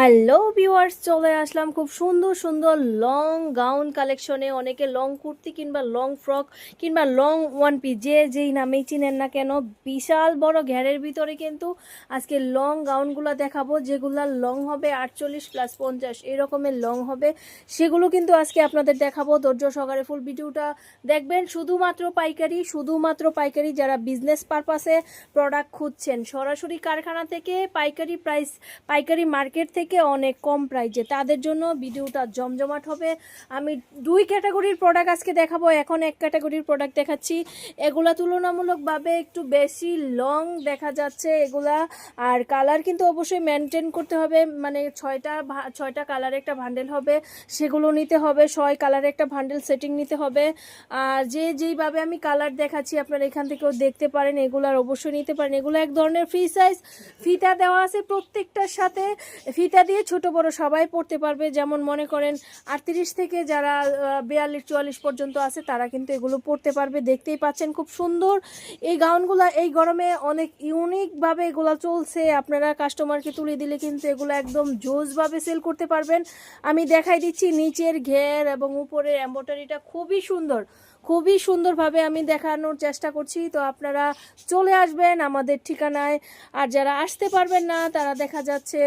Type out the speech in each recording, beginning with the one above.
Hello viewers, চলে আসলাম খুব সুন্দর সুন্দর লং গাউন কালেকশনে অনেকে লং কুর্তি কিংবা লং ফ্রক কিংবা লং ওয়ান পিস যে যেই নামেই চিনেন না কেন, বিশাল বড় ঘেরের ভিতরে কিন্তু আজকে লং গাউনগুলো দেখাবো, যেগুলো লং হবে আটচল্লিশ প্লাস পঞ্চাশ, এরকমের লং হবে। সেগুলো কিন্তু আজকে আপনাদের দেখাবো, ধৈর্য সহকারে ফুল ভিডিওটা দেখবেন। শুধুমাত্র পাইকারি শুধুমাত্র পাইকারি যারা বিজনেস পারপাসে প্রোডাক্ট খুঁজছেন, সরাসরি কারখানা থেকে পাইকারি প্রাইস পাইকারি মার্কেট থেকে অনেক কম প্রাইজে তাদের জন্য ভিডিওটা জমজমাট হবে। আমি দুই ক্যাটাগরির প্রোডাক্ট আজকে দেখাবো। এখন এক ক্যাটাগরির প্রোডাক্ট দেখাচ্ছি। এগুলা তুলনামূলকভাবে একটু বেশি লং দেখা যাচ্ছে এগুলা। আর কালার কিন্তু অবশ্যই মেনটেন করতে হবে। মানে ছয়টা ছয়টা কালার একটা ভান্ডেল হবে, সেগুলো নিতে হবে। ছয় কালারের একটা ভান্ডেল সেটিং নিতে হবে। আর যে যেইভাবে আমি কালার দেখাচ্ছি, আপনারা এখান থেকেও দেখতে পারেন, এগুলার অবশ্যই নিতে পারেন। এগুলো এক ধরনের ফ্রি সাইজ ফিতা দেওয়া আছে প্রত্যেকটার সাথে। ফিতা দিয়ে ছোট বড় সবাই পড়তে পারবে। যেমন মনে করেন আটত্রিশ থেকে যারা বিয়াল্লিশ, চুয়াল্লিশ পর্যন্ত আছে, তারা কিন্তু এগুলো পড়তে পারবে। দেখতেই পাচ্ছেন খুব সুন্দর এই গাউনগুলা। এই গরমে অনেক ইউনিকভাবে এগুলো চলছে। আপনারা কাস্টমারকে তুলে দিলে কিন্তু এগুলো একদম জোসভাবে সেল করতে পারবেন। আমি দেখাই দিচ্ছি নিচের ঘের এবং উপরের এম্বোটারিটা খুবই সুন্দর, খুবই সুন্দরভাবে আমি দেখানোর চেষ্টা করছি। তো আপনারা চলে আসবেন আমাদের ঠিকানায়। আর যারা আসতে পারবেন না, তারা দেখা যাচ্ছে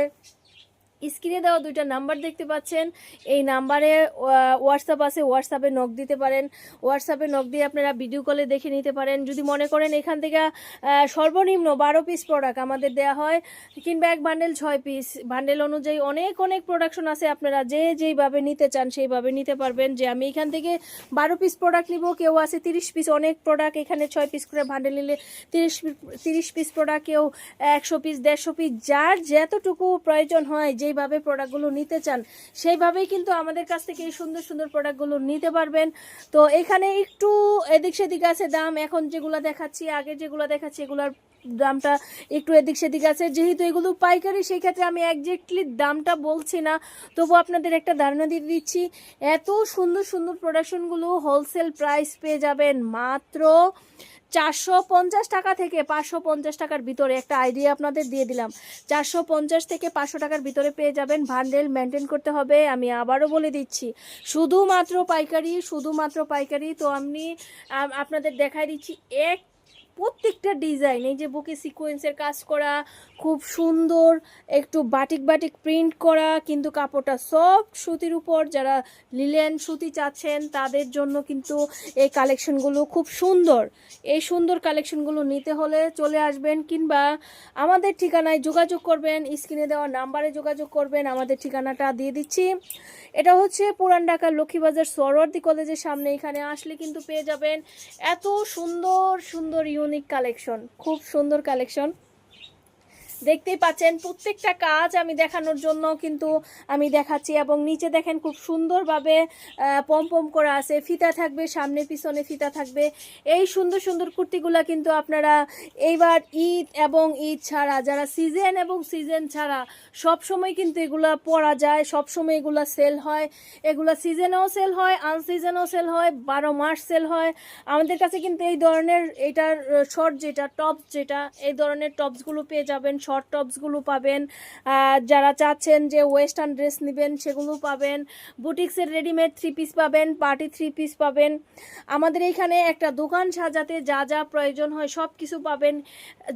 স্ক্রিনে দেওয়া দুইটা নাম্বার দেখতে পাচ্ছেন। এই নাম্বারে হোয়াটসঅ্যাপ আছে হোয়াটসঅ্যাপে নক দিতে পারেন। হোয়াটসঅ্যাপে নক দিয়ে আপনারা ভিডিও কলে দেখে নিতে পারেন। যদি মনে করেন এখান থেকে সর্বনিম্ন বারো পিস প্রোডাক্ট আমাদের দেওয়া হয়, কিংবা এক বান্ডেল ছয় পিস বান্ডেল অনুযায়ী অনেক অনেক প্রোডাকশন আছে। আপনারা যে যেইভাবে নিতে চান, সেইভাবে নিতে পারবেন। যে আমি এখান থেকে বারো পিস প্রোডাক্ট নিব, কেউ আছে তিরিশ পিস অনেক প্রোডাক্ট এখানে ছয় পিস করে বান্ডেল নিলে তিরিশ তিরিশ পিস প্রোডাক্ট কেউ একশো পিস দেড়শো পিস যার যতটুকু প্রয়োজন হয় যেইভাবে প্রোডাক্টগুলো নিতে চান, সেইভাবেই কিন্তু আমাদের কাছ থেকে এই সুন্দর সুন্দর প্রোডাক্টগুলো নিতে পারবেন। তো এখানে একটু এদিক সেদিক আছে দাম। এখন যেগুলো দেখাচ্ছি, আগে যেগুলো দেখাচ্ছি, এগুলোর দামটা একটু এদিক সেদিক আছে। যেহেতু এগুলো পাইকারি, সেই ক্ষেত্রে আমি একজ্যাক্টলি দামটা বলছি না। তবু আপনাদের একটা ধারণা দিয়ে দিচ্ছি, এত সুন্দর সুন্দর প্রোডাকশনগুলো হোলসেল প্রাইস পেয়ে যাবেন মাত্র চারশো পঞ্চাশ টাকা থেকে পাঁচশো পঞ্চাশ টাকার ভিতরে একটা আইডিয়া আপনাদের দিয়ে দিলাম। চারশো পঞ্চাশ থেকে পাঁচশো টাকার ভিতরে পেয়ে যাবেন ভান্ডেল মেনটেন করতে হবে, আমি আবারও বলে দিচ্ছি। শুধুমাত্র পাইকারি শুধুমাত্র পাইকারি, তো আমি আপনাদের দেখাই দিচ্ছি এক প্রত্যেকটা ডিজাইন এই যে বুকে সিকোয়েন্সের কাজ করা খুব সুন্দর, একটু বাটিক বাটিক প্রিন্ট করা, কিন্তু কাপড়টা সফট সুতির উপর। যারা লিলেন সুতি চাচ্ছেন, তাদের জন্য কিন্তু এই কালেকশনগুলো খুব সুন্দর। এই সুন্দর কালেকশনগুলো নিতে হলে চলে আসবেন কিংবা আমাদের ঠিকানায় যোগাযোগ করবেন, স্ক্রিনে দেওয়া নাম্বারে যোগাযোগ করবেন, আমাদের ঠিকানাটা দিয়ে দিচ্ছি। এটা হচ্ছে পুরান ঢাকার লক্ষ্মীবাজার সরওয়ার্দী কলেজের সামনে, এখানে আসলে কিন্তু পেয়ে যাবেন এত সুন্দর সুন্দর ইউনিক কালেকশন খুব সুন্দর কালেকশন দেখতেই পাচ্ছেন, প্রত্যেকটা কাজ আমি দেখানোর জন্য কিন্তু আমি দেখাচ্ছি এবং নিচে দেখেন খুব সুন্দরভাবে পম পম করা আছে। ফিতা থাকবে, সামনে পিছনে ফিতা থাকবে। এই সুন্দর সুন্দর কুর্তিগুলা কিন্তু আপনারা এইবার ঈদ এবং ঈদ ছাড়া, যারা সিজন এবং সিজন ছাড়া সব সময় কিন্তু এগুলা পরা যায়। সব সময় এগুলা সেল হয়। এগুলা সিজনেও সেল হয় আনসিজনেও সেল হয়, বারো মাস সেল হয়। আমাদের কাছে কিন্তু এই ধরনের এটার শর্ট যেটা টপস যেটা, এই ধরনের টপসগুলো পেয়ে যাবেন শর্ট টপসগুলো পাবেন যারা চাচ্ছেন যে ওয়েস্টার্ন ড্রেস নেবেন সেগুলো পাবেন বুটিক্সের রেডিমেড থ্রি পিস পাবেন পার্টি থ্রি পিস পাবেন। আমাদের এইখানে একটা দোকান সাজাতে যা যা প্রয়োজন হয় সব কিছু পাবেন।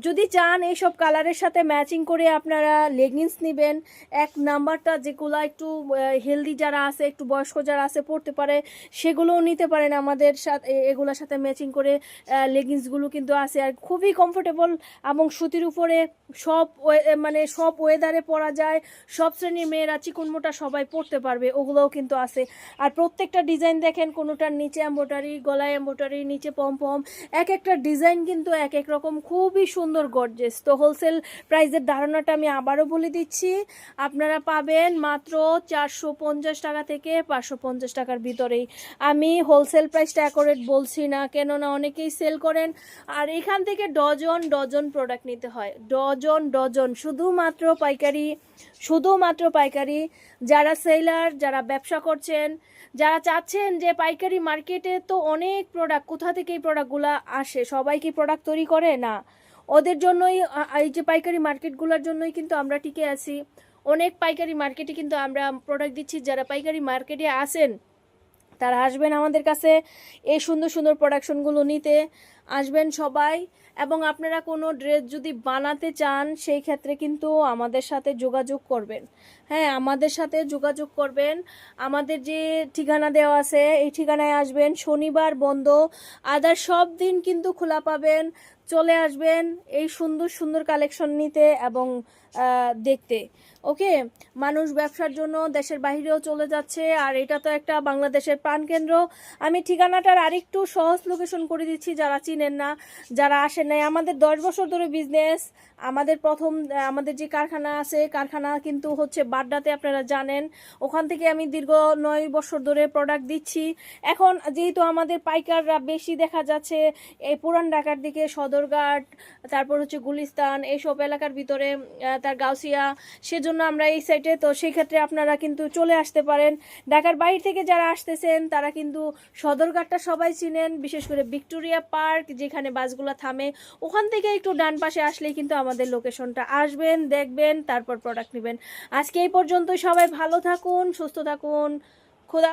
যদি চান এইসব কালারের সাথে ম্যাচিং করে আপনারা লেগিংস নেবেন, এক নাম্বারটা যেগুলো একটু হেলদি যারা আছে, একটু বয়স্ক যারা আছে, পড়তে পারে, সেগুলোও নিতে পারেন আমাদের সাথে এগুলোর সাথে ম্যাচিং করে লেগিংসগুলো কিন্তু আছে। আর খুবই কমফোর্টেবল এবং সুতির উপরে সব ওয়ে- মানে সব ওয়েদারে পরা যায়, সব শ্রেণির মেয়েরা চিকুন মোটা সবাই পরতে পারবে, ওগুলোও কিন্তু আছে। আর প্রত্যেকটা ডিজাইন দেখেন, কোনোটার নিচে এম্বোটারি গলায় এম্বোটারি নিচে পম পম এক একটা ডিজাইন কিন্তু এক এক রকম খুবই সুন্দর গর্জেস তো হোলসেল প্রাইসের ধারণাটা আমি আবারও বলে দিচ্ছি, আপনারা পাবেন মাত্র চারশো পঞ্চাশ টাকা থেকে পাঁচশো পঞ্চাশ টাকার ভিতরেই। আমি হোলসেল প্রাইসটা অ্যাকোরেট বলছি না, কেননা অনেকেই সেল করেন, আর এখান থেকে ডজন ডজন প্রোডাক্ট নিতে হয়। ডজন ডজন শুধুমাত্র পাইকারি শুধুমাত্র পাইকারি। যারা সেলার যারা ব্যবসা করছেন, যারা চাচ্ছেন যে পাইকারি মার্কেটে তো অনেক প্রোডাক্ট কোথা থেকে এই প্রোডাক্টগুলো আসে? সবাই কি প্রোডাক্ট তৈরি করে? না। ওদের জন্যই এই যে পাইকারি মার্কেটগুলোর জন্যই কিন্তু আমরা টিকে আছি। অনেক পাইকারি মার্কেটে কিন্তু আমরা প্রোডাক্ট দিচ্ছি। যারা পাইকারি মার্কেটে আসেন তারা আসবেন আমাদের কাছে এই সুন্দর সুন্দর প্রোডাকশনগুলো নিতে। আসবেন সবাই। এবং আপনারা কোনো ড্রেস যদি বানাতে চান, সেই ক্ষেত্রে কিন্তু আমাদের সাথে যোগাযোগ করবেন। হ্যাঁ আমাদের সাথে যোগাযোগ করবেন। আমাদের যে ঠিকানা দেওয়া আছে, এই ঠিকানায় আসবেন। শনিবার বন্ধ। আদার সব দিন কিন্তু খোলা পাবেন। চলে আসবেন এই সুন্দর সুন্দর কালেকশন নিতে এবং দেখতে। ওকে? মানুষ ব্যবসার জন্য দেশের বাইরেও চলে যাচ্ছে, আর এটা তো একটা বাংলাদেশের প্রাণকেন্দ্র। আমি ঠিকানাটার আরেকটু সহজ লোকেশন করে দিচ্ছি, যারা চিনেন না, যারা আসেন নাই। আমাদের দশ বছর ধরে বিজনেস আমাদের প্রথম আমাদের যে কারখানা আছে, কারখানা কিন্তু হচ্ছে বাড্ডাতে আপনারা জানেন। ওখান থেকে আমি দীর্ঘ নয় বছর ধরে প্রোডাক্ট দিচ্ছি। এখন যেহেতু আমাদের পাইকাররা বেশি দেখা যাচ্ছে, এই পুরান ঢাকার দিকে সদরঘাট, তারপর হচ্ছে গুলিস্তান এইসব এলাকার ভিতরে তার গাউসিয়া, সেজন্য আমরা এই সাইডে তো সেই ক্ষেত্রে আপনারা কিন্তু চলে আসতে পারেন। ঢাকার বাইরে থেকে যারা আসতেছেন, তারা কিন্তু সদরঘাটটা সবাই চিনেন, বিশেষ করে ভিক্টোরিয়া পার্ক, যেখানে বাসগুলো থামে। ওখান থেকে একটু ডান পাশে আসলেই কিন্তু আমাদের লোকেশনটা আসবেন, দেখবেন, তারপর প্রোডাক্ট নেবেন। আজকে এই পর্যন্ত সবাই ভালো থাকুন, সুস্থ থাকুন, খোদা